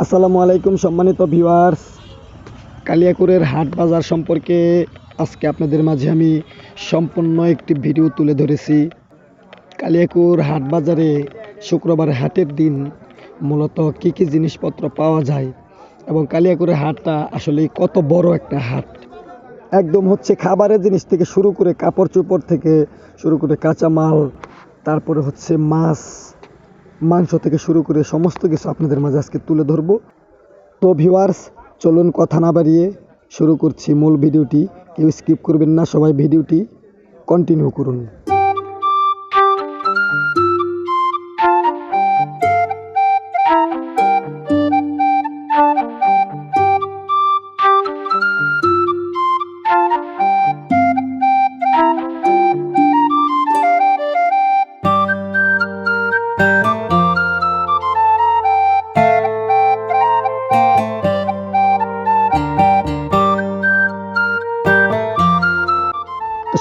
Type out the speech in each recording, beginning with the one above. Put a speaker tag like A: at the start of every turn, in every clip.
A: আসসালামু আলাইকুম সম্মানিত ভিউয়ার্স। কালিয়াকুরের হাট বাজার সম্পর্কে আজকে আপনাদের মাঝে আমি সম্পূর্ণ একটি ভিডিও তুলে ধরেছি। কালিয়াকুর হাট বাজারে শুক্রবার হাটের দিন মূলত কী কী জিনিসপত্র পাওয়া যায় এবং কালিয়াকুরের হাটটা আসলে কত বড় একটা হাট। একদম হচ্ছে খাবারের জিনিস থেকে শুরু করে কাপড় চোপড় থেকে শুরু করে কাঁচামাল, তারপরে হচ্ছে মাছ মাংস থেকে শুরু করে সমস্ত কিছু আপনাদের মাঝে আজকে তুলে ধরব। তো ভিওয়ার্স চলুন কথা না বাড়িয়ে শুরু করছি মূল ভিডিওটি। কেউ স্কিপ করবেন না সবাই ভিডিওটি কন্টিনিউ করুন।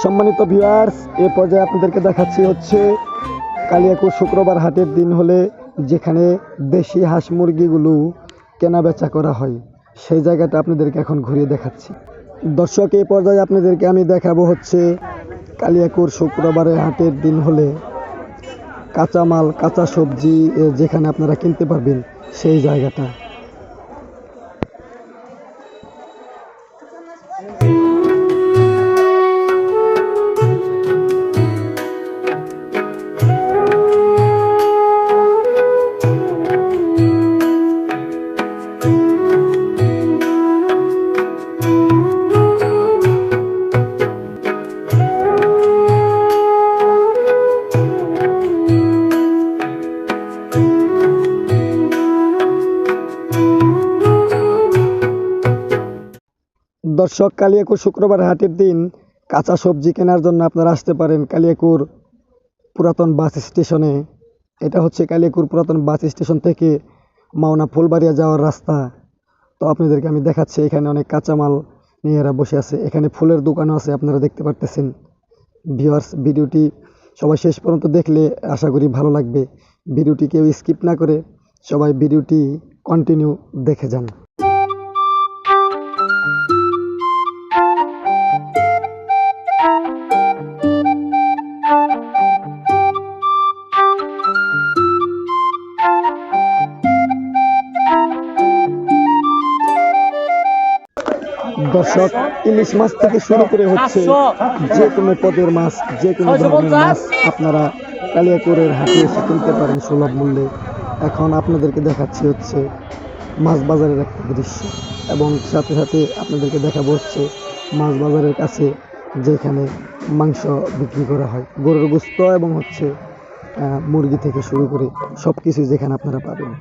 A: সম্মানিত ভিউয়ার্স এ পর্যায়ে আপনাদেরকে দেখাচ্ছি হচ্ছে কালিয়াকুর শুক্রবার হাটের দিন হলে যেখানে দেশি হাঁস মুরগিগুলো কেনা বেচা করা হয়, সেই জায়গাটা আপনাদেরকে এখন ঘুরিয়ে দেখাচ্ছি। দর্শক এই পর্যায়ে আপনাদেরকে আমি দেখাবো হচ্ছে কালিয়াকুর শুক্রবারের হাটের দিন হলে কাঁচামাল, কাঁচা সবজি যেখানে আপনারা কিনতে পারবেন, সেই জায়গাটা। দর্শক, কালিয়াকুর শুক্রবার হাটের দিন কাঁচা সবজি কেনার জন্য আপনারা আসতে পারেন কালিয়াকুর পুরাতন বাস স্টেশনে। এটা হচ্ছে কালিয়াকুর পুরাতন বাস স্টেশন থেকে মাওনা ফুলবাড়িয়া যাওয়ার রাস্তা। তো আপনাদেরকে আমি দেখাচ্ছি, এখানে অনেক কাঁচামাল নিয়ে এরা বসে আছে। এখানে ফুলের দোকানও আছে, আপনারা দেখতে পারতেছেন। ভিওয়ার্স ভিডিওটি সবাই শেষ পর্যন্ত দেখলে আশা করি ভালো লাগবে। ভিডিওটি কেউ স্কিপ না করে সবাই ভিডিওটি কন্টিনিউ দেখে যান। দর্শক ইলিশ মাছ থেকে শুরু করে হচ্ছে যে কোনো পদের মাছ যে কোনো ধরনের মাছ আপনারা কালিয়াকুরের হাটে এসে কিনতে পারেন সুলভ মূল্যে। এখন আপনাদেরকে দেখাচ্ছি হচ্ছে মাছ বাজারের একটা দৃশ্য এবং সাথে সাথে আপনাদেরকে দেখাবো হচ্ছে মাছ বাজারের কাছে যেখানে মাংস বিক্রি করা হয় গরুর গোস্ত এবং হচ্ছে মুরগি থেকে শুরু করে সব কিছু যেখানে আপনারা পাবেন।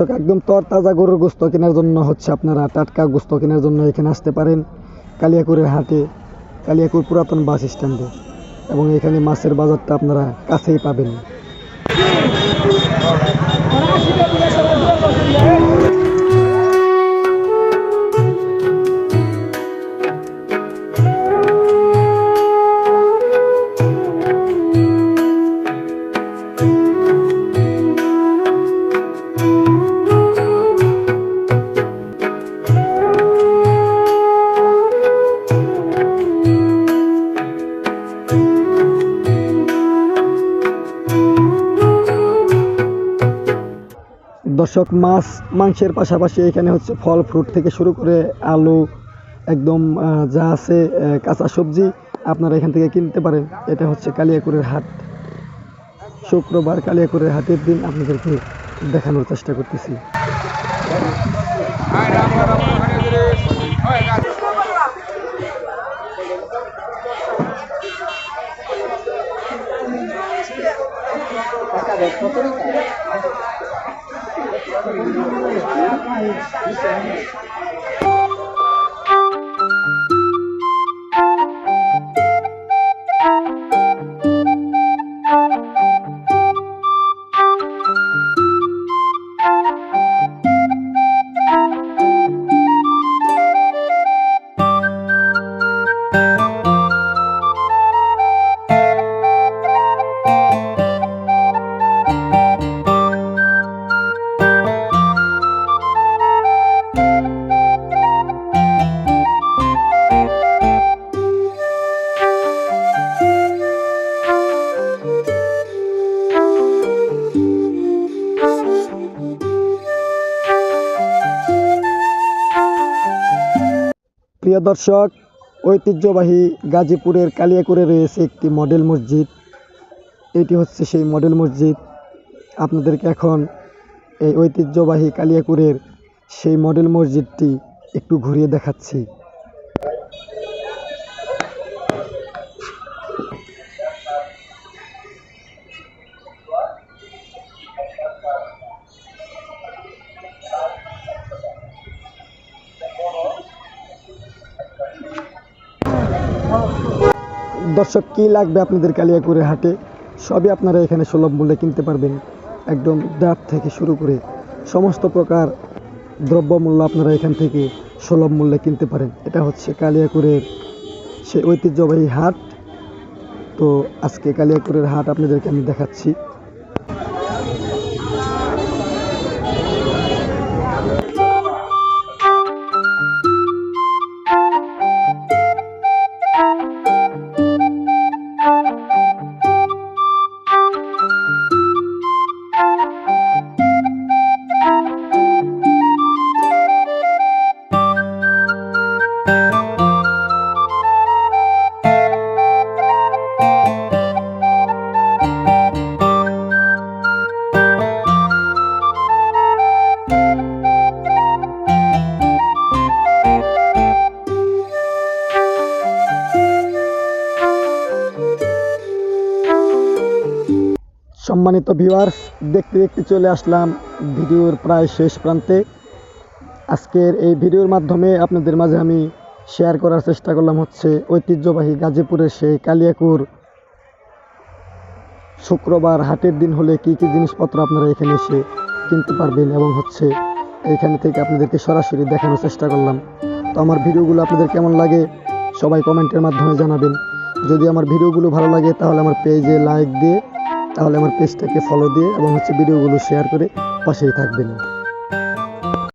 A: দর্শক, একদম তর তাজা গরুর গোস্ত কেনার জন্য হচ্ছে আপনারা টাটকা গোস্ত কেনার জন্য এখানে আসতে পারেন। কালিয়াকুরের হাটে কালিয়াকুর পুরাতন বাস স্ট্যান্ডে এবং এখানে মাছের বাজারটা আপনারা কাছেই পাবেন। দর্শক, মাছ, মাংসের পাশাপাশি এখানে হচ্ছে ফল, ফ্রুট থেকে শুরু করে আলু, একদম যা আছে কাঁচা সবজি আপনারা এখান থেকে কিনতে পারেন। এটা হচ্ছে কালিয়াকুরের হাট। শুক্রবার কালিয়াকুরের হাটের দিন আপনাদেরকে দেখানোর চেষ্টা করতেছি। Thank you. প্রিয় দর্শক, ঐতিহ্যবাহী গাজীপুরের কালিয়াকুরে রয়েছে একটি মডেল মসজিদ। এটি হচ্ছে সেই মডেল মসজিদ। আপনাদেরকে এখন এই ঐতিহ্যবাহী কালিয়াকুরের সেই মডেল মসজিদটি একটু ঘুরিয়ে দেখাচ্ছি। দর্শক, কী লাগবে আপনাদের কালিয়াকুরে হাটে? সবই আপনারা এখানে সুলভ মূল্যে কিনতে পারবেন। একদম ডাট থেকে শুরু করে সমস্ত প্রকার দ্রব্যমূল্য আপনারা এখান থেকে সুলভ মূল্যে কিনতে পারেন। এটা হচ্ছে কালিয়াকুরের সেই ঐতিহ্যবাহী হাট। তো আজকে কালিয়াকুরের হাট আপনাদেরকে আমি দেখাচ্ছি। সম্মানিত ভিউয়ার্স দেখতে দেখতে চলে আসলাম ভিডিওর প্রায় শেষ প্রান্তে। আজকের এই ভিডিওর মাধ্যমে আপনাদের মাঝে আমি শেয়ার করার চেষ্টা করলাম হচ্ছে ঐতিহ্যবাহী গাজীপুরের সেই কালিয়াকুর। শুক্রবার হাটের দিন হলে কি কি জিনিসপত্র আপনারা এখানে এসে কিনতে পারবেন এবং হচ্ছে এইখানে থেকে আপনাদেরকে সরাসরি দেখানোর চেষ্টা করলাম। তো আমার ভিডিওগুলো আপনাদের কেমন লাগে সবাই কমেন্টের মাধ্যমে জানাবেন। যদি আমার ভিডিওগুলো ভালো লাগে তাহলে আমার পেজে লাইক দিয়ে তাহলে আমার পেজটাকে ফলো দিয়ে এবং হচ্ছে ভিডিওগুলো শেয়ার করে পাশেই থাকবেন।